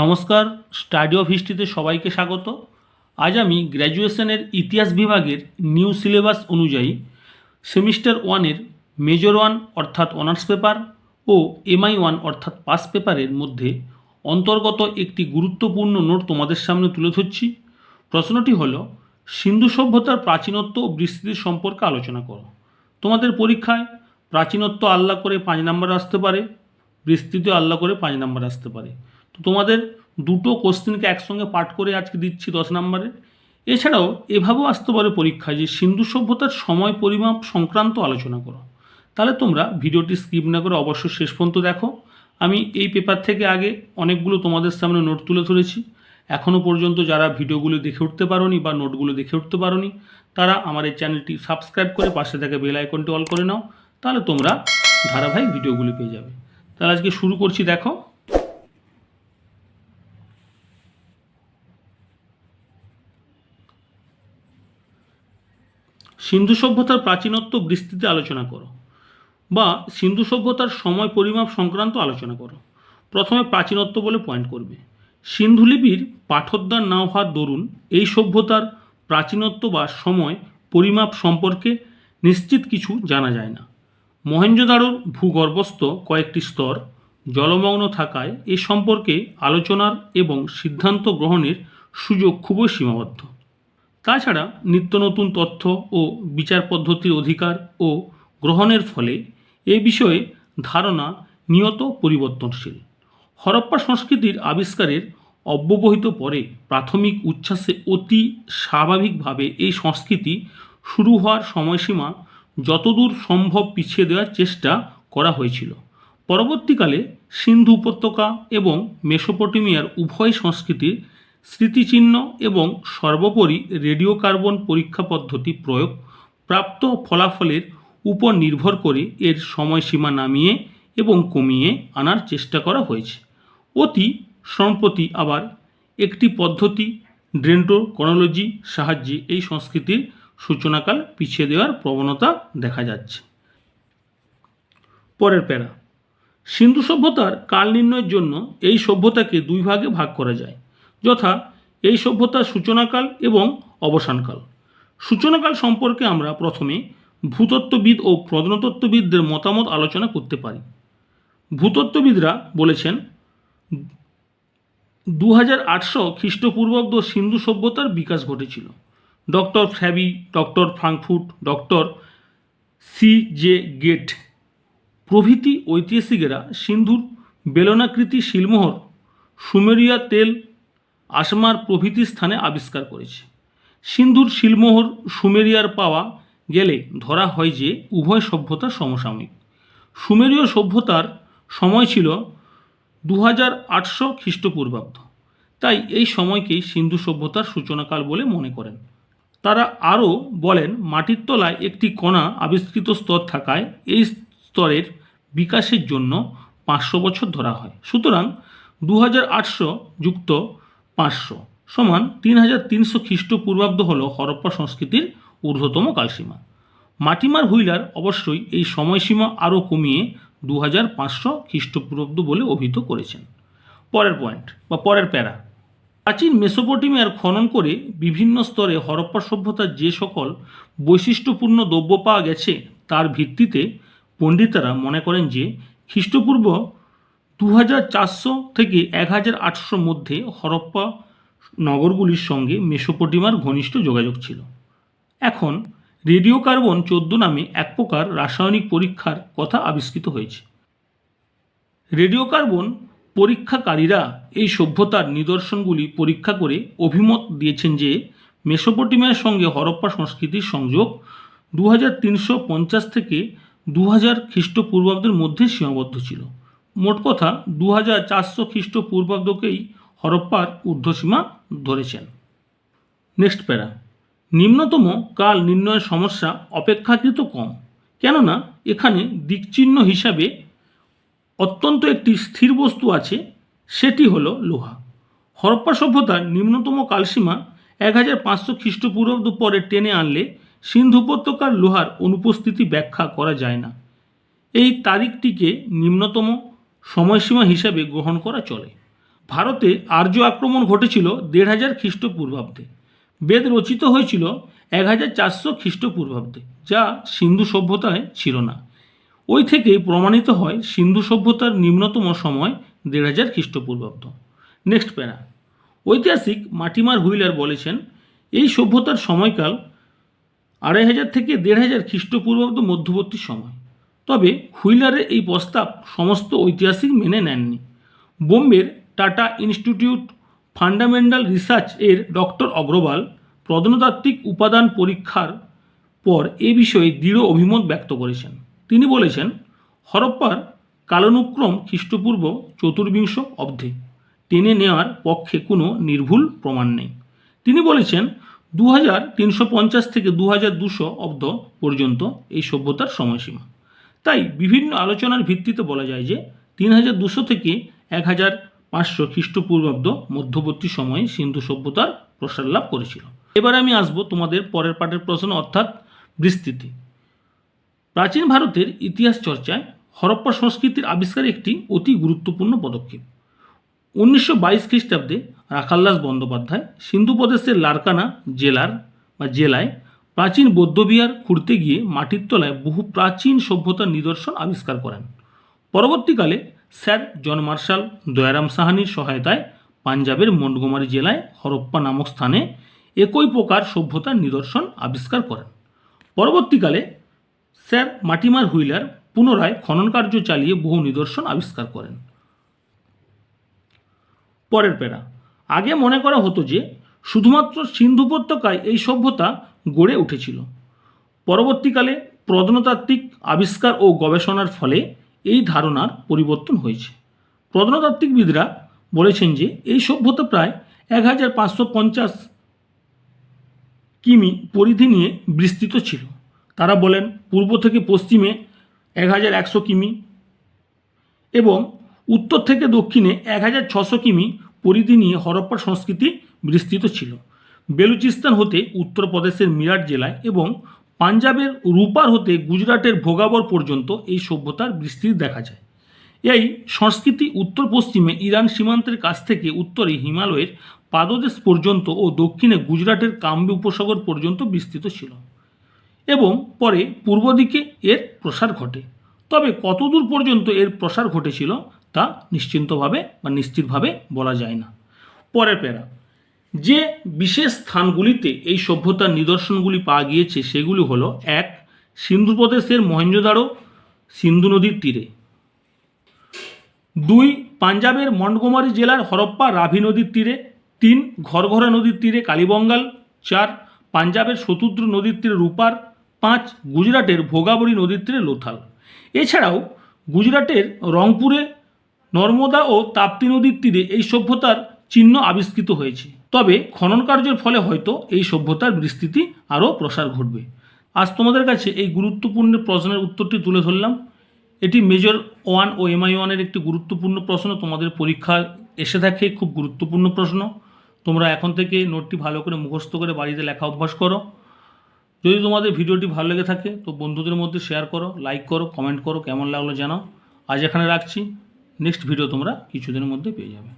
নমস্কার, study of হিস্ট্রিতে সবাইকে স্বাগত। আজ আমি গ্র্যাজুয়েশনের ইতিহাস বিভাগের নিউ সিলেবাস অনুযায়ী সেমিস্টার ওয়ানের মেজর ওয়ান অর্থাৎ অনার্স পেপার ও এমআই ওয়ান অর্থাৎ পাস পেপারের মধ্যে অন্তর্গত একটি গুরুত্বপূর্ণ নোট তোমাদের সামনে তুলে ধরছি। প্রশ্নটি হল, সিন্ধু সভ্যতার প্রাচীনত্ব ও বিস্তৃতি সম্পর্কে আলোচনা করো। তোমাদের পরীক্ষায় প্রাচীনত্ব আল্লাহ করে পাঁচ নাম্বার আসতে পারে, বিস্তৃতি আল্লাহ করে পাঁচ নাম্বার আসতে পারে। তো তোমাদের দুটো কোশ্চেনকে একসঙ্গে পাঠ করে আজকে দিচ্ছি দশ নম্বরে। এছাড়াও এভাবেও আসতে পারে পরীক্ষায় যে সিন্ধু সভ্যতার সময় পরিমাপ সংক্রান্ত আলোচনা করো। তাহলে তোমরা ভিডিওটি স্কিপ না করে অবশ্যই শেষ পর্যন্ত দেখো। আমি এই পেপার থেকে আগে অনেকগুলো তোমাদের সামনে নোট তুলে ধরেছি। এখনও পর্যন্ত যারা ভিডিওগুলো দেখে উঠতে পারোনি বা নোটগুলো দেখে উঠতে পারোনি, তারা আমার এই চ্যানেলটি সাবস্ক্রাইব করে পাশে থেকে বেল আইকনটি অল করে নাও। তাহলে তোমরা ধারাবাহিক ভিডিওগুলি পেয়ে যাবে। তাহলে আজকে শুরু করছি, দেখো। সিন্ধু সভ্যতার প্রাচীনত্ব বিস্তৃতি আলোচনা করো বা সিন্ধু সভ্যতার সময় পরিমাপ সংক্রান্ত আলোচনা করো। প্রথমে প্রাচীনত্ব বলে পয়েন্ট করবে। সিন্ধু লিপির পাঠোদ্ধার না হওয়ার দরুন এই সভ্যতার প্রাচীনত্ব বা সময় পরিমাপ সম্পর্কে নিশ্চিত কিছু জানা যায় না। মহেঞ্জোদারোর ভূগর্ভস্থ কয়েকটি স্তর জলমগ্ন থাকায় এ সম্পর্কে আলোচনার এবং সিদ্ধান্ত গ্রহণের সুযোগ খুবই সীমাবদ্ধ। তাছাড়া নিত্য নতুন তথ্য ও বিচার পদ্ধতির অধিকার ও গ্রহণের ফলে এ বিষয়ে ধারণা নিয়ত পরিবর্তনশীল। হরপ্পা সংস্কৃতির আবিষ্কারের অব্যবহিত পরে প্রাথমিক উচ্ছ্বাসে অতি স্বাভাবিকভাবে এই সংস্কৃতি শুরু হওয়ার সময়সীমা যতদূর সম্ভব পিছিয়ে দেওয়ার চেষ্টা করা হয়েছিল। পরবর্তীকালে সিন্ধু উপত্যকা এবং মেসোপটেমিয়ার উভয় সংস্কৃতির স্মৃতিচিহ্ন এবং সর্বোপরি রেডিও কার্বন পরীক্ষা পদ্ধতি প্রয়োগ প্রাপ্ত ফলাফলের উপর নির্ভর করে এর সময়সীমা নামিয়ে এবং কমিয়ে আনার চেষ্টা করা হয়েছে। অতি সম্প্রতি আবার একটি পদ্ধতি ড্রেন্টোকোনোলজি সাহায্যে এই সংস্কৃতির সূচনাকাল পিছিয়ে দেওয়ার প্রবণতা দেখা যাচ্ছে। পরের প্যারা, সিন্ধু সভ্যতার কাল নির্ণয়ের জন্য এই সভ্যতাকে দুই ভাগে ভাগ করা যায়। যথা এই সভ্যতার সূচনাকাল এবং অবসানকাল। সূচনাকাল সম্পর্কে আমরা প্রথমে ভূতত্ত্ববিদ ও প্রত্নতত্ত্ববিদদের মতামত আলোচনা করতে পারি। ভূতত্ত্ববিদরা বলেছেন দু হাজার আটশো খ্রিস্টপূর্বাব্দ সিন্ধু সভ্যতার বিকাশ ঘটেছিল। Doctor Fabri, doctor Frankfort doctor C J Gadd প্রভৃতি ঐতিহাসিকেরা সিন্ধুর বেলনাকৃতি শিলমোহর, সুমেরিয়া তেল আসমার প্রভৃতি স্থানে আবিষ্কার করেছে। সিন্ধুর শিলমোহর সুমেরিয়ার পাওয়া গেলে ধরা হয় যে, উভয় সভ্যতা সমসাময়িক। সুমেরীয় সভ্যতার সময় ছিল দু হাজার আটশো খ্রিস্টপূর্বাব্দ। তাই এই সময়কেই সিন্ধু সভ্যতার সূচনাকাল বলে মনে করেন। তারা আরও বলেন, মাটির তলায় একটি কণা আবিষ্কৃত স্তর থাকায় এই স্তরের বিকাশের জন্য পাঁচশো বছর ধরা হয়। সুতরাং দু হাজার আটশো যুক্ত পাঁচশো সমান তিন হাজার তিনশো খ্রিস্টপূর্বাব্দ হল হরপ্পা সংস্কৃতির ঊর্ধ্বতম কালসীমা। মাটিমার হুইলার অবশ্যই এই সময়সীমা আরও কমিয়ে দু হাজার পাঁচশো খ্রিস্টপূর্বাব্দ বলে অভিহিত করেছেন। পরের পয়েন্ট বা পরের প্যারা। প্রাচীন মেসোপটেমিয়ার খনন করে বিভিন্ন স্তরে হরপ্পা সভ্যতার যে সকল বৈশিষ্ট্যপূর্ণ দ্রব্য পাওয়া গেছে, তার ভিত্তিতে পণ্ডিতেরা মনে করেন যে খ্রিস্টপূর্ব দু হাজার চারশো থেকে এক মধ্যে হরপ্পা নগরগুলির সঙ্গে মেসোপটেমিয়ার ঘনিষ্ঠ যোগাযোগ ছিল। এখন রেডিও কার্বন চোদ্দ নামে এক প্রকার রাসায়নিক পরীক্ষার কথা আবিষ্কৃত হয়েছে। রেডিও কার্বন পরীক্ষাকারীরা এই সভ্যতার নিদর্শনগুলি পরীক্ষা করে অভিমত দিয়েছেন যে মেসোপটেমিয়ার সঙ্গে হরপ্পা সংস্কৃতির সংযোগ দু হাজার তিনশো পঞ্চাশ থেকে দু হাজার খ্রিস্টপূর্বাব্দের মধ্যে সীমাবদ্ধ ছিল। মোট কথা দু হাজার চারশো খ্রিস্টপূর্বাব্দকেই হরপ্পার ঊর্ধ্বসীমা ধরেছেন। নেক্সট প্যারা। নিম্নতম কাল নির্ণয়ের সমস্যা অপেক্ষাকৃত কম, কেননা এখানে দিকচিহ্ন হিসাবে অত্যন্ত একটি স্থির বস্তু আছে, সেটি হলো লোহা। হরপ্পা সভ্যতার নিম্নতম কালসীমা এক হাজার পাঁচশো খ্রিস্টপূর্বাব্দ পরে টেনে আনলে সিন্ধু উপত্যকার লোহার অনুপস্থিতি ব্যাখ্যা করা যায় না। এই তারিখটিকে নিম্নতম সময়সীমা হিসাবে গ্রহণ করা চলে। ভারতে আর্য আক্রমণ ঘটেছিল দেড় হাজার খ্রিস্টপূর্বাব্দে। বেদ রচিত হয়েছিল এক হাজার চারশো খ্রিস্টপূর্বাব্দে, যা সিন্ধু সভ্যতায় ছিল না। ওই থেকে প্রমাণিত হয় সিন্ধু সভ্যতার নিম্নতম সময় দেড় হাজার খ্রিস্টপূর্বাব্দ। নেক্সট প্যারা। ঐতিহাসিক মাটিমার হুইলার বলেছেন, এই সভ্যতার সময়কাল আড়াই হাজার থেকে দেড় হাজার খ্রিস্টপূর্বাব্দ মধ্যবর্তী সময়। তবে হুইলারের এই প্রস্তাব সমস্ত ঐতিহাসিক মেনে নেননি। বোম্বের টাটা ইনস্টিটিউট ফান্ডামেন্টাল রিসার্চ এর ডক্টর অগ্রওয়াল প্রত্নতাত্ত্বিক উপাদান পরীক্ষার পর এ বিষয়ে দৃঢ় অভিমত ব্যক্ত করেছেন। তিনি বলেছেন, হরপ্পার কালানুক্রম খ্রিস্টপূর্ব চতুর্বিংশ অব্দে টেনে নেওয়ার পক্ষে কোনো নির্ভুল প্রমাণ নেই। তিনি বলেছেন দু হাজার তিনশো পঞ্চাশ থেকে দু হাজার দুশো অব্দ পর্যন্ত এই সভ্যতার সময়সীমা। তাই বিভিন্ন আলোচনার ভিত্তিতে বলা যায় যে তিন হাজার দুশো থেকে এক হাজার পাঁচশো খ্রিস্টপূর্বাব্দ মধ্যবর্তী সময়ে সিন্ধু সভ্যতার প্রসার লাভ করেছিল। এবার আমি আসব তোমাদের পরের পাঠের প্রশ্ন অর্থাৎ বিস্তৃতি। প্রাচীন ভারতের ইতিহাস চর্চায় হরপ্পা সংস্কৃতির আবিষ্কার একটি অতি গুরুত্বপূর্ণ পদক্ষেপ। উনিশশো বাইশ খ্রিস্টাব্দে রাখালদাস বন্দ্যোপাধ্যায় সিন্ধু প্রদেশের লারকানা জেলার বা জেলায় প্রাচীন বৌদ্ধবিহার খুঁড়তে গিয়ে মাটির তলায় বহু প্রাচীন সভ্যতার নিদর্শন আবিষ্কার করেন। পরবর্তীকালে স্যার জন মার্শাল দয়ারাম সাহানির সহায়তায় পাঞ্জাবের মন্টগোমারি জেলায় হরপ্পা নামক স্থানে একই প্রকার সভ্যতার নিদর্শন আবিষ্কার করেন। পরবর্তীকালে স্যার মাটিমার হুইলার পুনরায় খনন কার্য চালিয়ে বহু নিদর্শন আবিষ্কার করেন। পরের পেরা আগে মনে করা হতো যে, শুধুমাত্র সিন্ধু উপত্যকায় এই সভ্যতা গড়ে উঠেছিল। পরবর্তীকালে প্রত্নতাত্ত্বিক আবিষ্কার ও গবেষণার ফলে এই ধারণার পরিবর্তন হয়েছে। প্রত্নতাত্ত্বিকবিদরা বলেছেন যে, এই সভ্যতা প্রায় এক হাজার পাঁচশো পঞ্চাশ কিমি পরিধি নিয়ে বিস্তৃত ছিল। তারা বলেন, পূর্ব থেকে পশ্চিমে এক হাজার একশো কিমি এবং উত্তর থেকে দক্ষিণে এক হাজার ছশো কিমি পরিধি নিয়ে হরপ্পা সংস্কৃতি বিস্তৃত ছিল। বেলুচিস্তান হতে উত্তরপ্রদেশের মিরাট জেলায় এবং পাঞ্জাবের রূপার হতে গুজরাটের ভোগাবর পর্যন্ত এই সভ্যতার বিস্তৃতি দেখা যায়। এই সংস্কৃতি উত্তর পশ্চিমে ইরান সীমান্তের কাছ থেকে উত্তরে হিমালয়ের পাদদেশ পর্যন্ত ও দক্ষিণে গুজরাটের কাম্বে উপসাগর পর্যন্ত বিস্তৃত ছিল এবং পরে পূর্ব দিকে এর প্রসার ঘটে। তবে কতদূর পর্যন্ত এর প্রসার ঘটেছিল তা নিশ্চিন্তভাবে বা নিশ্চিতভাবে বলা যায় না। পরের প্যারা যে বিশেষ স্থানগুলিতে এই সভ্যতার নিদর্শনগুলি পাওয়া গিয়েছে সেগুলি হলো, এক সিন্ধু প্রদেশের মহেঞ্জোদারো সিন্ধু নদীর তীরে। দুই, পাঞ্জাবের মন্টগোমারি জেলার হরপ্পা রাভি নদীর তীরে। তিন, ঘরঘরা নদীর তীরে কালীবঙ্গাল। চার, পাঞ্জাবের শতুদ্র নদীর তীরে রূপার। পাঁচ, গুজরাটের ভোগাবরী নদীর তীরে লোথাল। এছাড়াও গুজরাটের রংপুরে নর্মদা ও তাপ্তি নদীর তীরে এই সভ্যতার চিহ্ন আবিষ্কৃত হয়েছে। তবে খনন কার্যের ফলে হয়তো এই সভ্যতার বিস্তৃতি আরও প্রসার ঘটবে। আজ তোমাদের কাছে এই গুরুত্বপূর্ণ প্রশ্নের উত্তরটি তুলে ধরলাম। এটি মেজর ওয়ান ও এমআই ওয়ানের একটি গুরুত্বপূর্ণ প্রশ্ন। তোমাদের পরীক্ষা এসে থাকে খুব গুরুত্বপূর্ণ প্রশ্ন। তোমরা এখন থেকে নোটটি ভালো করে মুখস্থ করে বাড়িতে লেখা অভ্যাস করো। যদি তোমাদের ভিডিওটি ভালো লেগে থাকে, তো বন্ধুদের মধ্যে শেয়ার করো লাইক করো কমেন্ট করো, কেমন লাগল জানাও। আজ এখানে রাখছি। নেক্সট ভিডিও তোমরা কিছুদিনের মধ্যে পেয়ে যাবে।